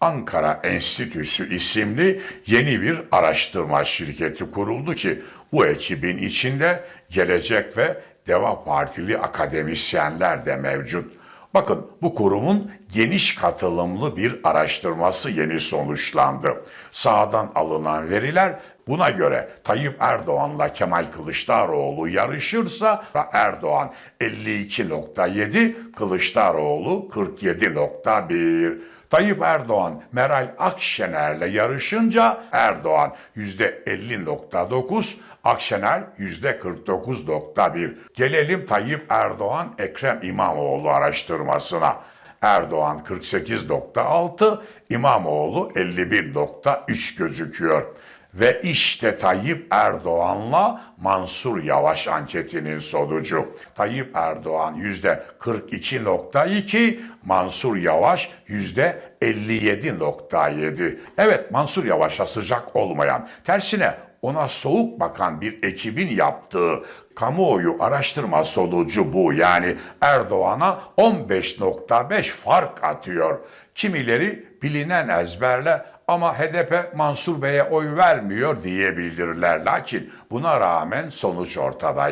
Ankara Enstitüsü isimli yeni bir araştırma şirketi kuruldu ki bu ekibin içinde Gelecek ve Deva Partili akademisyenler de mevcut. Bakın bu kurumun geniş katılımlı bir araştırması yeni sonuçlandı. Sağdan alınan veriler buna göre Tayyip Erdoğan'la Kemal Kılıçdaroğlu yarışırsa Erdoğan 52.7, Kılıçdaroğlu 47.1. Tayyip Erdoğan Meral Akşener'le yarışınca Erdoğan %50.9, Akşener %49.1. Gelelim Tayyip Erdoğan Ekrem İmamoğlu araştırmasına. Erdoğan 48.6, İmamoğlu 51.3 gözüküyor. Ve işte Tayyip Erdoğan'la Mansur Yavaş anketinin sonucu. Tayyip Erdoğan yüzde 42.2, Mansur Yavaş yüzde 57.7. Evet Mansur Yavaş'a sıcak olmayan, tersine ona soğuk bakan bir ekibin yaptığı kamuoyu araştırma sonucu bu. Yani Erdoğan'a 15.5 fark atıyor. Kimileri bilinen ezberle ama HDP Mansur Bey'e oy vermiyor diyebilirler. Lakin buna rağmen sonuç ortada.